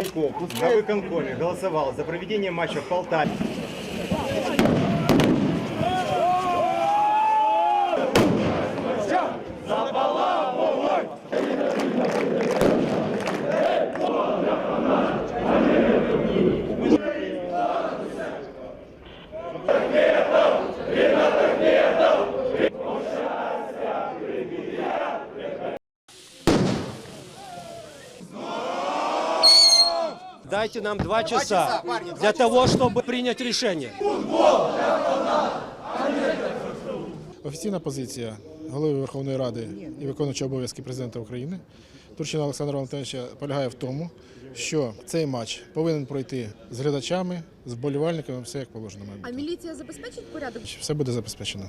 Поляков на виконкомі голосував за проведение матча в Полтаві. Yeah. Дайте нам два часа для того, чтобы принять решение. Офіційна позиція голови Верховної Ради і виконуючого обов'язки президента України Турчина Олександра Валентиновича полягає в тому, що цей матч повинен пройти з глядачами, з вболівальниками, все як положено. має А бути. міліція забезпечить порядок? Все буде забезпечено.